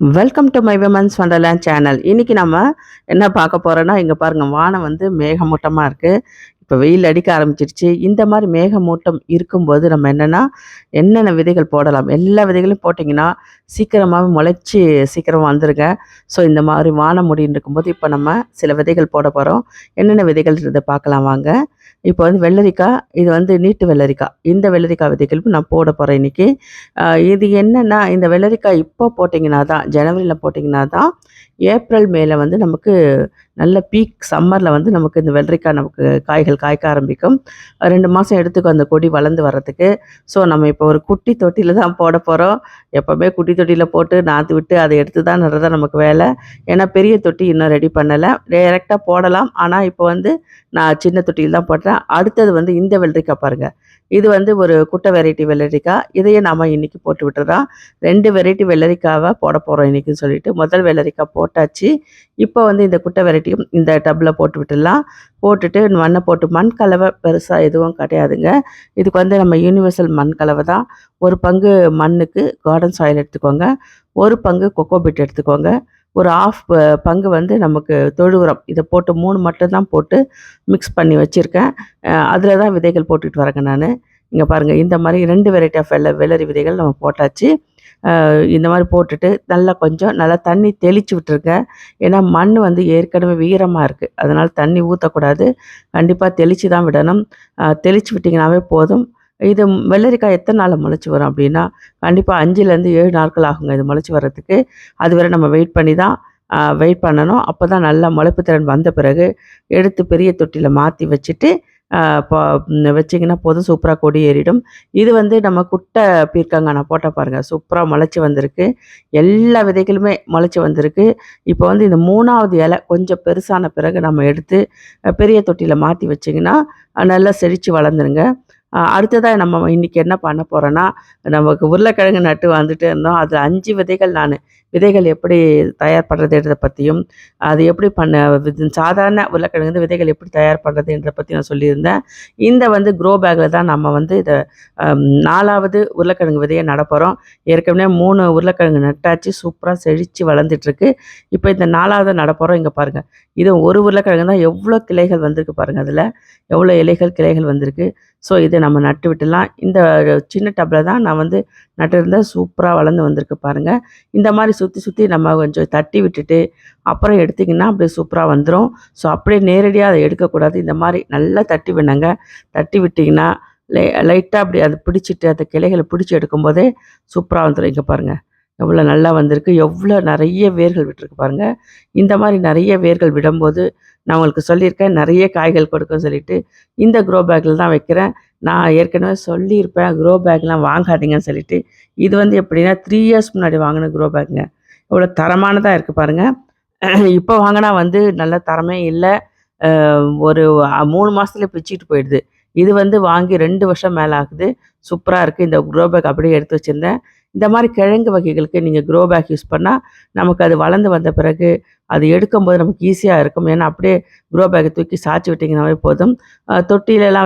Welcome to my women's wonderland channel இன்னைக்கு நம்ம என்ன பார்க்க போறோம்னா இங்க பாருங்க வானம் வந்து மேகமூட்டமா இருக்கு. இப்போ வெயில் அடிக்க ஆரம்பிச்சிருச்சு. இந்த மாதிரி மேகமூட்டம் இருக்கும்போது நம்ம என்னென்னா என்னென்ன விதைகள் போடலாம்? எல்லா விதைகளையும் போட்டிங்கன்னா சீக்கிரமாகவே முளைச்சி சீக்கிரம் வந்துருங்க. ஸோ இந்த மாதிரி வானம் முடின்னு இருக்கும்போது இப்போ நம்ம சில விதைகள் போட போகிறோம் என்னென்ன விதைகள்ன்றதை பார்க்கலாம் வாங்க. இப்போ வந்து வெள்ளரிக்காய் இது வந்து நீட்டு வெள்ளரிக்காய். இந்த வெள்ளரிக்காய் விதைகளுக்கு நான் போட போகிறேன் இன்றைக்கி இது என்னென்னா இந்த வெள்ளரிக்காய் இப்போ போட்டிங்கன்னா தான் ஜனவரியில் போட்டிங்கன்னா தான் ஏப்ரல் மேல வந்து நமக்கு நல்ல பீக் சம்மரில் வந்து நமக்கு இந்த வெள்ளரிக்காய் நமக்கு காய்கள் காய்க்க ஆரம்பிக்கும். ரெண்டு மாதம் எடுத்துக்கும் அந்த கொடி வளர்ந்து வர்றதுக்கு. ஸோ நம்ம இப்போ ஒரு குட்டி தொட்டியில் தான் போட போகிறோம் எப்போவுமே குட்டி தொட்டியில் போட்டு நாற்று விட்டு அதை எடுத்து தான் நடுறதா நமக்கு வேலை. ஏன்னா பெரிய தொட்டி இன்னும் ரெடி பண்ணலை. டைரெக்டாக போடலாம். ஆனால் இப்போ வந்து நான் சின்ன தொட்டியில் தான் போட்டேன் அடுத்தது வந்து இந்த வெள்ளரிக்காய் பாருங்கள் இது வந்து ஒரு குட்டை வெரைட்டி வெள்ளரிக்காய். இதையே நாம் இன்னைக்கு போட்டு விட்டுறோம். ரெண்டு வெரைட்டி வெள்ளரிக்காவை போட போகிறோம் இன்றைக்கின்னு சொல்லிட்டு. முதல் வெள்ளரிக்காய் போட்டாச்சு. இப்போ வந்து இந்த குட்டை வெரைட்டியும் இந்த டப்பில் போட்டு விட்டுடலாம். போட்டுட்டு மண்ணை போட்டு மண் கலவை பெருசாக எதுவும் கிடையாதுங்க. இதுக்கு வந்து நம்ம யூனிவர்சல் மண் கலவை தான். ஒரு பங்கு மண்ணுக்கு கார்டன் சாயில் எடுத்துக்கோங்க. ஒரு பங்கு கொக்கோ பிட் எடுத்துக்கோங்க. ஒரு ஆஃப் பங்கு வந்து நமக்கு தொழு உரம் இதை போட்டு மூணு மட்டும் தான் போட்டு மிக்ஸ் பண்ணி வச்சுருக்கேன். அதில் தான் விதைகள் போட்டுட்டு வரேங்க நான். இங்கே பாருங்கள் இந்த மாதிரி ரெண்டு வெரைட்டி ஆஃப் வெள்ள வெள்ளரி விதைகள் நம்ம போட்டாச்சு. இந்த மாதிரி போட்டுட்டு நல்லா கொஞ்சம் நல்லா தண்ணி தெளித்து விட்டுருங்க. ஏன்னா மண் வந்து ஏற்கனவே வீரமாக இருக்குது அதனால் தண்ணி ஊற்றக்கூடாது கண்டிப்பாக தெளித்து தான் விடணும் தெளித்து விட்டிங்கனாவே போதும். இது வெள்ளரிக்காய் எத்தனை நாளில் முளைச்சி வரும் அப்படின்னா கண்டிப்பாக அஞ்சுலேருந்து ஏழு நாட்கள் ஆகுங்க இது முளைச்சி வர்றதுக்கு. அதுவரை நம்ம வெயிட் பண்ணி தான் வெயிட் பண்ணணும். அப்போ தான் நல்லா முளைப்பு திறன் வந்த பிறகு எடுத்து பெரிய தொட்டியில் மாற்றி வச்சுட்டு வச்சிங்கன்னா போதும் சூப்பராக கொடி ஏறிடும். இது வந்து நம்ம குட்டை பீர்க்காங்க நான் போட்ட பாருங்கள் சூப்பராக முளைச்சி வந்திருக்கு. எல்லா விதைகளுமே முளைச்சி வந்திருக்கு. இப்போ வந்து இந்த மூணாவது இலை கொஞ்சம் பெருசான பிறகு நம்ம எடுத்து பெரிய தொட்டியில் மாற்றி வச்சிங்கன்னா நல்லா செழித்து வளர்ந்துருங்க. அடுத்ததாக நம்ம இன்னைக்கு என்ன பண்ண போகிறோன்னா நமக்கு உருளைக்கிழங்கு நட்டு வந்துட்டு இருந்தோம். அதில் அஞ்சு விதைகள் நான். விதைகள் எப்படி தயார் பண்ணுறதுன்றத பற்றியும் அது எப்படி பண்ண சாதாரண உருளைக்கிழங்கு வந்து விதைகள் எப்படி தயார் பண்ணுறதுன்றத பற்றி நான் சொல்லியிருந்தேன். இந்த வந்து க்ரோ பேக்கில் தான் நம்ம வந்து இதை நாலாவது உருளைக்கிழங்கு விதையை நடப்போகிறோம் ஏற்கனவே மூணு உருளைக்கிழங்கு நட்டாச்சு சூப்பராக செழித்து வளர்ந்துட்டுருக்கு. இப்போ இந்த நாலாவது நடப்போகிறோம் இங்கே பாருங்கள் இது ஒரு உருளைக்கிழங்கு தான் எவ்வளோ கிளைகள் வந்திருக்கு பாருங்கள் அதில். எவ்வளோ இலைகள் கிளைகள் வந்திருக்கு. ஸோ இதை நம்ம நட்டு விட்டுலாம் இந்த சின்ன டப்பில் தான் நான் வந்து நட்டுருந்தேன் சூப்பராக வளர்ந்து வந்திருக்கு பாருங்கள் இந்த மாதிரி சுற்றி சுற்றி நம்ம கொஞ்சம் தட்டி விட்டுட்டு அப்புறம் எடுத்திங்கன்னா அப்படியே சூப்பராக வந்துடும் ஸோ அப்படியே நேரடியாக அதை எடுக்கக்கூடாது. இந்த மாதிரி நல்லா தட்டி விடுங்க தட்டி விட்டிங்கன்னா லை லைட்டாக அப்படி அதை பிடிச்சிட்டு அந்த கிளைகளை பிடிச்சி எடுக்கும்போதே சூப்பராக வந்துடும் இங்கே பாருங்கள் எவ்வளோ நல்லா வந்திருக்கு எவ்வளோ நிறைய வேர்கள் விட்டுருக்கு பாருங்கள் இந்த மாதிரி நிறைய வேர்கள் விடும்போது நான் உங்களுக்கு சொல்லியிருக்கேன் நிறைய காய்கள் கொடுக்கும் சொல்லிட்டு இந்த க்ரோ பேக்கில் தான் வைக்கிறேன். நான் ஏற்கனவே சொல்லியிருப்பேன் க்ரோ பேக்லாம் வாங்காதீங்கன்னு சொல்லிட்டு. இது வந்து எப்படின்னா த்ரீ இயர்ஸ் முன்னாடி வாங்கின க்ரோ பேக்குங்க இவ்வளோ தரமானதாக இருக்குது பாருங்கள் இப்போ வாங்கினா வந்து நல்ல தரமே இல்லை. ஒரு மூணு மாதத்துல பிச்சுட்டு போயிடுது. இது வந்து வாங்கி ரெண்டு வருஷம் மேலே ஆகுது. சூப்பராக இருக்குது இந்த க்ரோ பேக் அப்படியே எடுத்து வச்சுருந்தேன். இந்த மாதிரி கிழங்கு வகைகளுக்கு நீங்கள் க்ரோ பேக் யூஸ் பண்ணால் நமக்கு அது வளர்ந்து வந்த பிறகு அது எடுக்கும்போது நமக்கு ஈஸியாக இருக்கும். ஏன்னா அப்படியே க்ரோ பேக்கை தூக்கி சாய்ச்சி விட்டிங்கனாவே போதும். அஹ்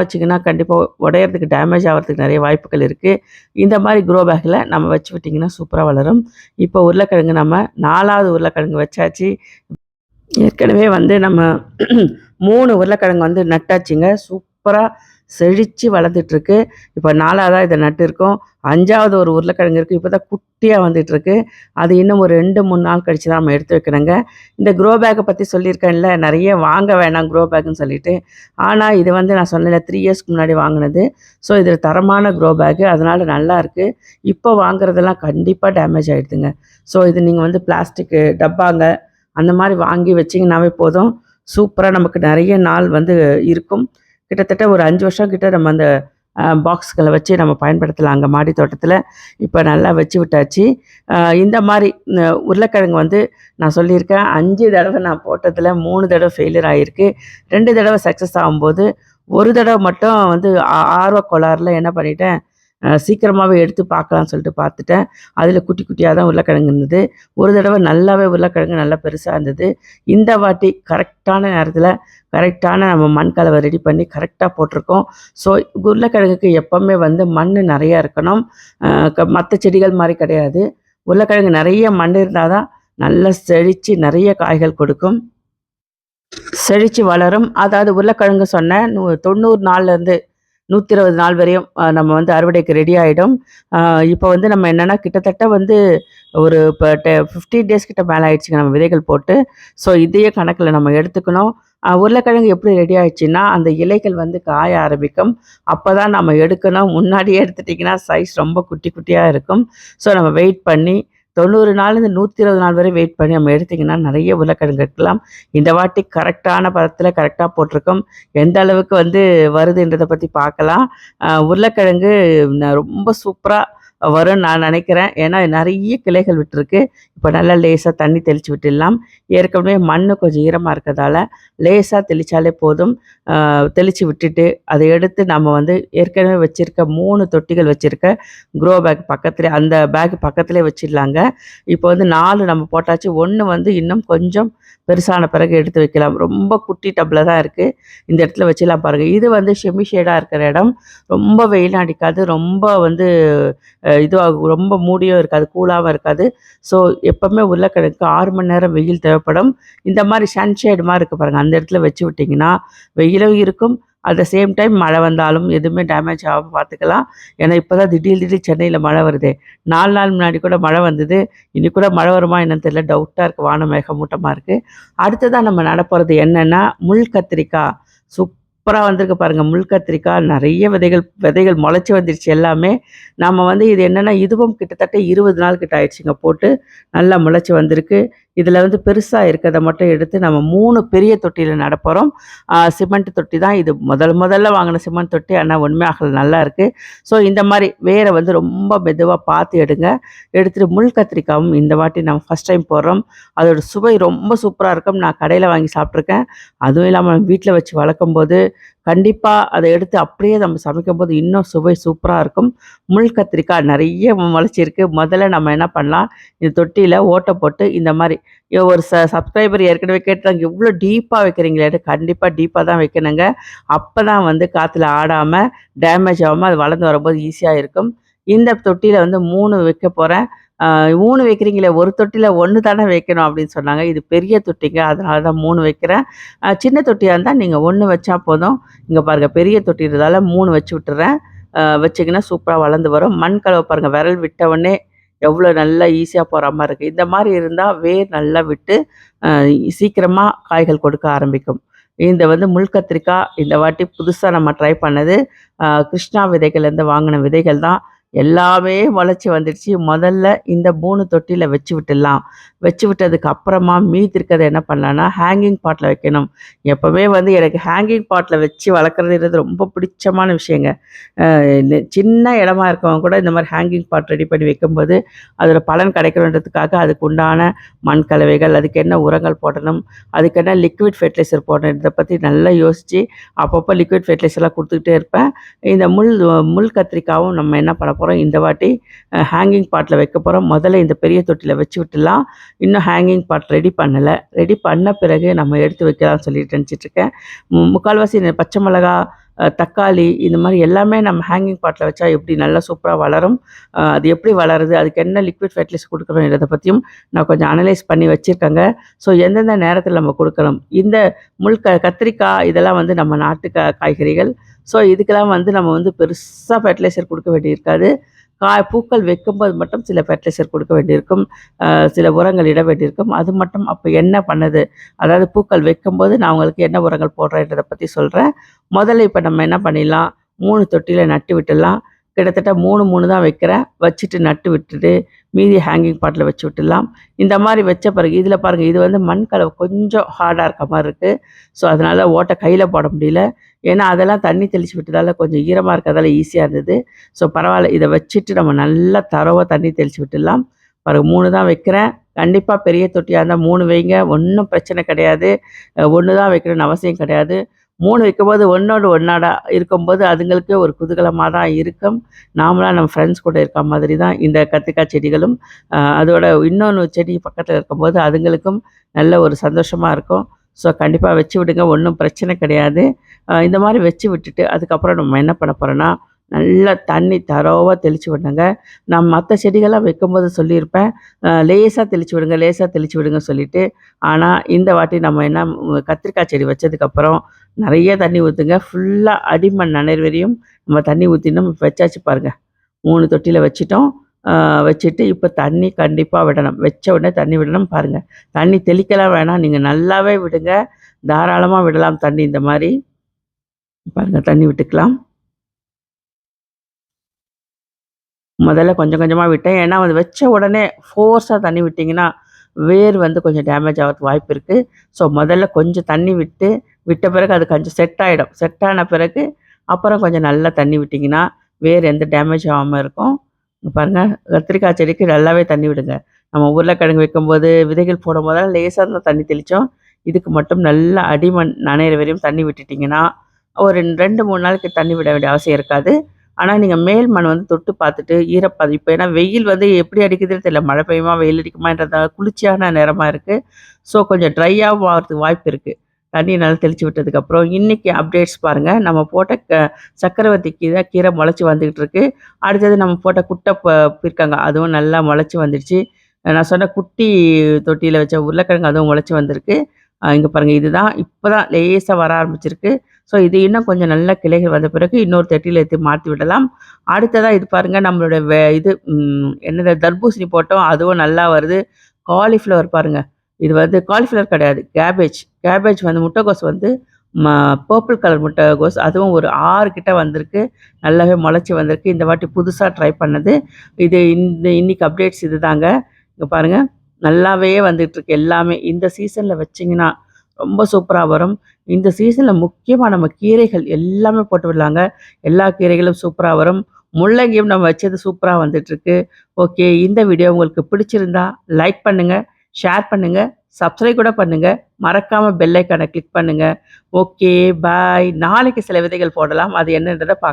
வச்சிங்கன்னா கண்டிப்பாக உடையிறதுக்கு டேமேஜ் ஆகிறதுக்கு நிறைய வாய்ப்புகள் இருக்குது இந்த மாதிரி க்ரோ பேக்கில் நம்ம வச்சு விட்டிங்கன்னா சூப்பராக வளரும். இப்போ உருளைக்கிழங்கு நம்ம நாலாவது உருளைக்கிழங்கு வச்சாச்சு. ஏற்கனவே வந்து நம்ம மூணு உருளைக்கிழங்கு வந்து நட்டாச்சுங்க. சூப்பராக செழித்து வளர்ந்துட்டுருக்கு. இப்போ நாலாவதாக இதை நட்டுருக்கோம். அஞ்சாவது ஒரு உருளைக்கிழங்கு இருக்குது இப்போ தான் குட்டியாக வந்துட்டுருக்கு. அது இன்னும் ஒரு ரெண்டு மூணு நாள் கழித்து தான் நம்ம எடுத்து வைக்கணுங்க. இந்த க்ரோ பேக்கை பற்றி சொல்லியிருக்கேன்ல நிறைய வாங்க வேணாம் க்ரோ பேக்குன்னு சொல்லிட்டு. ஆனால் இது வந்து நான் சொன்னேன்ல த்ரீ இயர்ஸ்க்கு முன்னாடி வாங்கினது. ஸோ இதில் தரமான க்ரோ பேக்கு அதனால் நல்லா இருக்குது இப்போ வாங்குறதெல்லாம் கண்டிப்பாக டேமேஜ் ஆகிடுதுங்க ஸோ இது நீங்கள் வந்து பிளாஸ்டிக்கு டப்பாங்க அந்த மாதிரி வாங்கி வச்சிங்கனாவே போதும். சூப்பராக நமக்கு நிறைய நாள் வந்து இருக்கும். கிட்டத்தட்ட ஒரு அஞ்சு வருஷம் கிட்ட நம்ம அந்த பாக்ஸ்களை வச்சு நம்ம பயன்படுத்தலாம். அங்கே மாடி தோட்டத்தில் இப்போ நல்லா வச்சு விட்டாச்சு. இந்த மாதிரி உருளைக்கிழங்கு வந்து நான் சொல்லியிருக்கேன். அஞ்சு தடவை நான் போட்டதில் மூணு தடவை ஃபெயிலியர் ஆகிருக்கு ரெண்டு தடவை சக்ஸஸ் ஆகும்போது ஒரு தடவை மட்டும் வந்து ஆர்வ கோளாறுல என்ன பண்ணிட்டேன்? சீக்கிரமாகவே எடுத்து பார்க்கலாம்னு சொல்லிட்டு பார்த்துட்டேன். அதில் குட்டி குட்டியாக தான் உருளைக்கிழங்கு இருந்தது. ஒரு தடவை நல்லாவே உருளைக்கிழங்கு நல்லா பெருசாக இருந்தது. இந்த வாட்டி கரெக்டான நேரத்தில் கரெக்டான நம்ம மண் கலவை ரெடி பண்ணி கரெக்டாக போட்டிருக்கோம். ஸோ உருளைக்கிழங்குக்கு எப்போவுமே வந்து மண் நிறையா இருக்கணும். மற்ற செடிகள் மாதிரி கிடையாது. உருளைக்கிழங்கு நிறைய மண் இருந்தால் தான் நல்லா செழித்து நிறைய காய்கள் கொடுக்கும். செழித்து வளரும். அதாவது உருளைக்கிழங்கு சொன்னேன் நூ தொண்ணூறு நாள்லேருந்து நூற்றி இருபது நாள் வரையும் நம்ம வந்து அறுவடைக்கு ரெடி ஆகிடும் இப்போ வந்து நம்ம என்னென்னா கிட்டத்தட்ட வந்து ஒரு இப்போ டெ ஃபிஃப்டீன் டேஸ் கிட்ட மேலே ஆயிடுச்சுங்க நம்ம விதைகள் போட்டு. ஸோ இதையே கணக்கில் நம்ம எடுத்துக்கணும். உருளைக்கிழங்கு எப்படி ரெடி ஆயிடுச்சுன்னா அந்த இலைகள் வந்து காய ஆரம்பிக்கும். அப்போ தான் நம்ம எடுக்கணும். முன்னாடியே எடுத்துட்டிங்கன்னா சைஸ் ரொம்ப குட்டி குட்டியாக இருக்கும். ஸோ நம்ம வெயிட் பண்ணி தொண்ணூறு நாள்லேருந்து நூற்றி இருபது நாள் வரை வெயிட் பண்ணி நம்ம எடுத்திங்கன்னா நிறைய உருளைக்கிழங்கு எடுக்கலாம். இந்த வாட்டி கரெக்டான பதத்தில் கரெக்டாக போட்டிருக்கோம். எந்த அளவுக்கு வந்து வருதுன்றதை பற்றி பார்க்கலாம். உருளைக்கிழங்கு ரொம்ப சூப்பராக வரும்னு நான் நினைக்கிறேன். ஏன்னா நிறைய கிளைகள் விட்டுருக்கு. இப்போ நல்லா லேசாக தண்ணி தெளித்து விட்டுடலாம். ஏற்கனவே மண் கொஞ்சம் ஈரமாக இருக்கிறதால லேசாக தெளித்தாலே போதும். தெளித்து விட்டுட்டு அதை எடுத்து நம்ம வந்து ஏற்கனவே வச்சுருக்க மூணு தொட்டிகள் வச்சுருக்க க்ரோ பேக் பக்கத்துலேயே அந்த பேக் பக்கத்துலேயே வச்சிடலாங்க. இப்போ வந்து நாலு நம்ம போட்டாச்சு. ஒன்று வந்து இன்னும் கொஞ்சம் பெருசான பிறகு எடுத்து வைக்கலாம். ரொம்ப குட்டி டப்பில் தான் இருக்குது இந்த இடத்துல வச்சிடலாம் பாருங்கள் இது வந்து ஷெமி ஷேடாக இருக்கிற இடம். ரொம்ப வெயில் அடிக்காது. ரொம்ப வந்து இதுவாக இதுவாகும். ரொம்ப மூடியும் இருக்காது. கூலாகவும் இருக்காது. ஸோ எப்போவுமே உருளைக்கிழங்கு ஆறு மணி நேரம் வெயில் தேவைப்படும். இந்த மாதிரி சன்ஷேடு மாதிரி இருக்குது பாருங்கள் அந்த இடத்துல வச்சு விட்டிங்கன்னா வெயிலும் இருக்கும். அட் த சேம் டைம் மழை வந்தாலும் எதுவுமே டேமேஜ் ஆகாமல் பார்த்துக்கலாம். ஏன்னா இப்போ தான் திடீர் திடீர் சென்னையில் மழை வருது. நாலு நாள் முன்னாடி கூட மழை வந்தது. இனி கூட மழை வருமா என்னன்னு தெரியல. டவுட்டாக இருக்குது வானம் மேகமூட்டமாக இருக்குது அடுத்ததாக நம்ம நடப்போகிறது என்னென்னா முள் கத்திரிக்காய். சூப்பராக வந்திருக்கு பாருங்கள் முள் கத்திரிக்காய். நிறைய விதைகள் விதைகள் முளைச்சி வந்துருச்சு எல்லாமே. நம்ம வந்து இது என்னென்னா இதுவும் கிட்டத்தட்ட இருபது நாள் கிட்ட ஆயிடுச்சுங்க. போட்டு நல்லா முளைச்சி வந்திருக்கு. இதில் வந்து பெருசாக இருக்கிறத மட்டும் எடுத்து நம்ம மூணு பெரிய தொட்டியில் நடப்போகிறோம் சிமெண்ட் தொட்டி தான் இது. முதல் முதல்ல வாங்கின சிமெண்ட் தொட்டி. ஆனால் உண்மையாக நல்லா இருக்குது ஸோ இந்த மாதிரி வேரை வந்து ரொம்ப மெதுவாக பார்த்து எடுங்க. எடுத்துகிட்டு முள் கத்திரிக்காவும் இந்த வாட்டி நம்ம ஃபஸ்ட் டைம் போடுறோம். அதோட சுவை ரொம்ப சூப்பராக இருக்கும். நான் கடையில் வாங்கி சாப்பிட்ருக்கேன் அதுவும் இல்லாமல் வீட்டில் வச்சு வளர்க்கும் போது கண்டிப்பாக அதை எடுத்து அப்படியே நம்ம சமைக்கும் போது இன்னும் சுவை சூப்பராக இருக்கும். முள் கத்திரிக்காய் நிறைய முளைச்சிருக்கு. முதல்ல நம்ம என்ன பண்ணலாம்? இந்த தொட்டியில் ஓட்டை போட்டு இந்த மாதிரி ஒரு ச சப்ஸ்கிரைபர் ஏற்கனவே கேட்டாங்க இவ்வளோ டீப்பாக வைக்கிறீங்களே. கண்டிப்பாக டீப்பாக தான் வைக்கணுங்க. அப்போ தான் வந்து காற்றுல ஆடாமல் டேமேஜ் ஆகாமல் அது வளர்ந்து வரும்போது ஈஸியாக இருக்கும். இந்த தொட்டியில் வந்து மூணு வைக்க போகிறேன் மூணு வைக்கிறீங்களே ஒரு தொட்டியில் ஒன்று தானே வைக்கணும் அப்படின்னு சொன்னாங்க. இது பெரிய தொட்டிங்க அதனால தான் மூணு வைக்கிறேன். சின்ன தொட்டியாக இருந்தால் நீங்கள் ஒன்று வச்சா போதும். இங்கே பாருங்கள் பெரிய தொட்டி இருந்தால மூணு வச்சு விட்டுறேன். வச்சிங்கன்னா சூப்பராக வளர்ந்து வரும். மண் கலவை பாருங்கள் விரல் விட்ட உடனே எவ்வளோ நல்லா ஈஸியாக போகிற மாதிரி இருக்குது இந்த மாதிரி இருந்தால் வேர் நல்லா விட்டு சீக்கிரமாக காய்கள் கொடுக்க ஆரம்பிக்கும். இந்த வந்து முள் கத்திரிக்காய் இந்த வாட்டி புதுசாக நம்ம ட்ரை பண்ணது கிருஷ்ணா விதைகள்லேருந்து வாங்கின விதைகள் தான். எல்லாமே முளைச்சி வந்துடுச்சு. முதல்ல இந்த மூணு தொட்டியில் வச்சு விட்டுடலாம். வச்சு விட்டதுக்கு அப்புறமா மீதி இருக்கிறத என்ன பண்ணலான்னா ஹேங்கிங் பாட்டில் வைக்கணும். எப்போவுமே வந்து எனக்கு ஹேங்கிங் பாட்டில் வச்சு வளர்க்குறதுன்றது ரொம்ப பிடிச்சமான விஷயங்க. சின்ன இடமா இருக்கவங்க கூட இந்த மாதிரி ஹேங்கிங் பாட் ரெடி பண்ணி வைக்கும்போது அதில் பலன் கிடைக்கணுன்றதுக்காக அதுக்கு உண்டான மண் கலவைகள் அதுக்கு என்ன உரங்கள் போடணும் அதுக்கு என்ன லிக்விட் ஃபெர்டிலைசர் போடணும் இதை பற்றி நல்லா யோசித்து அப்பப்போ லிக்விட் ஃபெர்டிலைசர்லாம் கொடுத்துக்கிட்டே இருப்பேன். இந்த முள் முள் கத்திரிக்காவும் நம்ம என்ன பண்ண போகிறோம் இந்த வாட்டி ஹேங்கிங் பாட்டில் வைக்க போகிறோம் முதல்ல இந்த பெரிய தொட்டியில் வச்சு விட்டுலாம் இன்னும் ஹேங்கிங் பாட் ரெடி பண்ணலை. ரெடி பண்ண பிறகு நம்ம எடுத்து வைக்கலாம்னு சொல்லிட்டு நினச்சிட்ருக்கேன் முக்கால்வாசி பச்சை மிளகா தக்காளி இந்த மாதிரி எல்லாமே நம்ம ஹேங்கிங் பாட்டில் வச்சா எப்படி நல்லா சூப்பராக வளரும் அது எப்படி வளருது அதுக்கு என்ன லிக்விட் ஃபெர்டிலைஸ் கொடுக்குறோன்றதை பற்றியும் நான் கொஞ்சம் அனலைஸ் பண்ணி வச்சுருக்கேங்க. ஸோ எந்தெந்த நேரத்தில் நம்ம கொடுக்கணும் இந்த முள் க கத்திரிக்காய் இதெல்லாம் வந்து நம்ம நாட்டு கா காய்கறிகள். ஸோ இதுக்கெல்லாம் வந்து நம்ம வந்து பெருசாக ஃபெர்டிலைசர் கொடுக்க வேண்டியிருக்காது. காய் பூக்கள் வைக்கும்போது மட்டும் சில ஃபெர்டிலைசர் கொடுக்க வேண்டியிருக்கும். சில உரங்கள் இட வேண்டியிருக்கும். அது மட்டும் அப்போ என்ன பண்ணுது? அதாவது பூக்கள் வைக்கும்போது நான் உங்களுக்கு என்ன உரங்கள் போடுறேன்றதை பற்றி சொல்கிறேன் முதல்ல இப்போ நம்ம என்ன பண்ணிடலாம்? மூணு தொட்டியில் நட்டு விட்டுடலாம் கிட்டத்தட்ட மூணு மூணு தான் வைக்கிறேன். வச்சுட்டு நட்டு விட்டுட்டு மீதி ஹேங்கிங் பாட்டில் வச்சு விட்டுடலாம். இந்த மாதிரி வச்ச பிறகு இதில் பாருங்கள் இது வந்து மண் கலவை கொஞ்சம் ஹார்டாக இருக்க மாதிரி இருக்குது ஸோ அதனால் ஓட்டை கையில் போட முடியல. ஏன்னா அதெல்லாம் தண்ணி தெளித்து விட்டதால கொஞ்சம் ஈரமாக இருக்கிறதால ஈஸியாக இருந்தது. ஸோ பரவாயில்ல இதை வச்சுட்டு நம்ம நல்லா தரவாக தண்ணி தெளித்து விட்டுடலாம். பிறகு மூணு தான் வைக்கிறேன். கண்டிப்பாக பெரிய தொட்டியாக இருந்தால் மூணு வைங்க. ஒன்றும் பிரச்சனை கிடையாது. ஒன்று தான் வைக்கணும்னு அவசியம் கிடையாது. மூணு வைக்கும்போது ஒன்றோடு ஒன்றாடா இருக்கும்போது அதுங்களுக்கே ஒரு குதூகலமாக தான் இருக்கும். நாமளாக நம்ம ஃப்ரெண்ட்ஸ் கூட இருக்க மாதிரி தான் இந்த கத்திரிக்காய் செடிகளும் அதோட இன்னொன்று செடி பக்கத்தில் இருக்கும்போது அதுங்களுக்கும் நல்ல ஒரு சந்தோஷமாக இருக்கும். ஸோ கண்டிப்பாக வச்சு விடுங்க ஒன்றும் பிரச்சனை கிடையாது. இந்த மாதிரி வச்சு விட்டுட்டு அதுக்கப்புறம் நம்ம என்ன பண்ண போகிறோன்னா நல்லா தண்ணி தரோவாக தெளித்து விடணுங்க. நான் மற்ற செடிகள்லாம் வைக்கும்போது சொல்லியிருப்பேன். லேசாக தெளித்து விடுங்க, லேசாக தெளித்து விடுங்க சொல்லிட்டு. ஆனால் இந்த வாட்டி நம்ம என்ன கத்திரிக்காய் செடி வச்சதுக்கப்புறம் நிறைய தண்ணி ஊற்றுங்க ஃபுல்லாக அடிமண் நனைர் வரையும் நம்ம தண்ணி ஊத்தினோம். வச்சாச்சு பாருங்கள் மூணு தொட்டியில் வச்சுட்டோம். வச்சுட்டு இப்போ தண்ணி கண்டிப்பாக விடணும். வச்ச உடனே தண்ணி விடணும். பாருங்கள் தண்ணி தெளிக்கலாம் வேணாம். நீங்கள் நல்லாவே விடுங்க. தாராளமாக விடலாம் தண்ணி இந்த மாதிரி பாருங்கள் தண்ணி விட்டுக்கலாம். முதல்ல கொஞ்சம் கொஞ்சமாக விட்டேன். ஏன்னா, வந்து வச்ச உடனே ஃபோர்ஸாக தண்ணி விட்டிங்கன்னா வேர் வந்து கொஞ்சம் டேமேஜ் ஆகிறதுக்கு வாய்ப்பு இருக்குது ஸோ முதல்ல கொஞ்சம் தண்ணி விட்டு, விட்ட பிறகு அது கொஞ்சம் செட் ஆகிடும் செட் ஆன பிறகு, அப்புறம் கொஞ்சம் நல்லா தண்ணி விட்டிங்கன்னா வேர் எந்த டேமேஜ் ஆகாமல் இருக்கும். பாருங்கள் கத்திரிக்காய் செடிக்கு நல்லாவே தண்ணி விடுங்க. நம்ம உருளைக்கிழங்கு வைக்கும்போது, விதைகள் போடும்போதெல்லாம் லேசாக தான் தண்ணி தெளித்தோம் இதுக்கு மட்டும் நல்லா அடிமண் நனையிற வரையும் தண்ணி விட்டுட்டிங்கன்னா ஒரு 2, 3 நாளைக்கு தண்ணி விட வேண்டிய அவசியம் இருக்காது. ஆனால் நீங்கள் மேல் மண் வந்து தொட்டு பார்த்துட்டு ஈரப்பதம் இப்போ ஏன்னா வெயில் வந்து எப்படி அடிக்குதுன்னு தெரியல. மழை பெய்யுமா, வெயில் அடிக்குமான்றதால குளிர்ச்சியான நேரமாக இருக்குது ஸோ கொஞ்சம் ட்ரையாகவும் ஆகிறதுக்கு வாய்ப்பு இருக்குது தண்ணி நல்லா தெளிச்சு விட்டதுக்கப்புறம், இன்றைக்கி அப்டேட்ஸ் பாருங்கள் நம்ம போட்ட க சக்கரவர்த்தி கீரை கீரை முளைச்சி வந்துக்கிட்டு இருக்கு. அடுத்தது நம்ம போட்ட குட்டை ப அதுவும் நல்லா முளைச்சி வந்துடுச்சு. நான் சொன்ன குட்டி தொட்டியில் வச்ச உருளைக்கிழங்கு அதுவும் முளைச்சி வந்திருக்கு. இங்கே பாருங்கள் இதுதான் இப்போ தான் லேசாக வர ஆரம்பிச்சிருக்கு. ஸோ இது இன்னும் கொஞ்சம் நல்ல கிளைகள் வந்த பிறகு இன்னொரு தட்டியில் எடுத்து மாற்றி விடலாம். அடுத்ததாக இது பாருங்கள் நம்மளோட வே இது என்னது தர்பூசணி போட்டோம். அதுவும் நல்லா வருது. காலிஃப்ளவர் பாருங்கள் இது வந்து காலிஃப்ளவர் கிடையாது. கேபேஜ். கேபேஜ் வந்து முட்டைகோஸ் வந்து ம பர்பிள் கலர் முட்டைகோஸ் அதுவும் ஒரு ஆறு கிட்ட வந்திருக்கு. நல்லாவே முளைச்சி வந்திருக்கு. இந்த வாட்டி புதுசாக ட்ரை பண்ணது. இது இந்த இன்னைக்கு அப்டேட்ஸ் இதுதாங்க. இங்கே பாருங்கள் நல்லாவே வந்துட்டுருக்கு எல்லாமே. இந்த சீசனில் வச்சீங்கன்னா, ரொம்ப சூப்பராக வரும். இந்த சீசனில் முக்கியமாக நம்ம கீரைகள் எல்லாமே போட்டு விடலாங்க. எல்லா கீரைகளும் சூப்பராக வரும். முள்ளங்கியும் நம்ம வச்சது சூப்பராக வந்துட்டுருக்கு. ஓகே. இந்த வீடியோ உங்களுக்கு பிடிச்சிருந்தா லைக் பண்ணுங்கள் ஷேர் பண்ணுங்கள் சப்ஸ்கிரைப் கூட பண்ணுங்கள் மறக்காமல் பெல்லைக்கானை கிளிக் பண்ணுங்கள் ஓகே. பாய். நாளைக்கு சில விதைகள் போடலாம். அது என்னன்றதை பார்க்க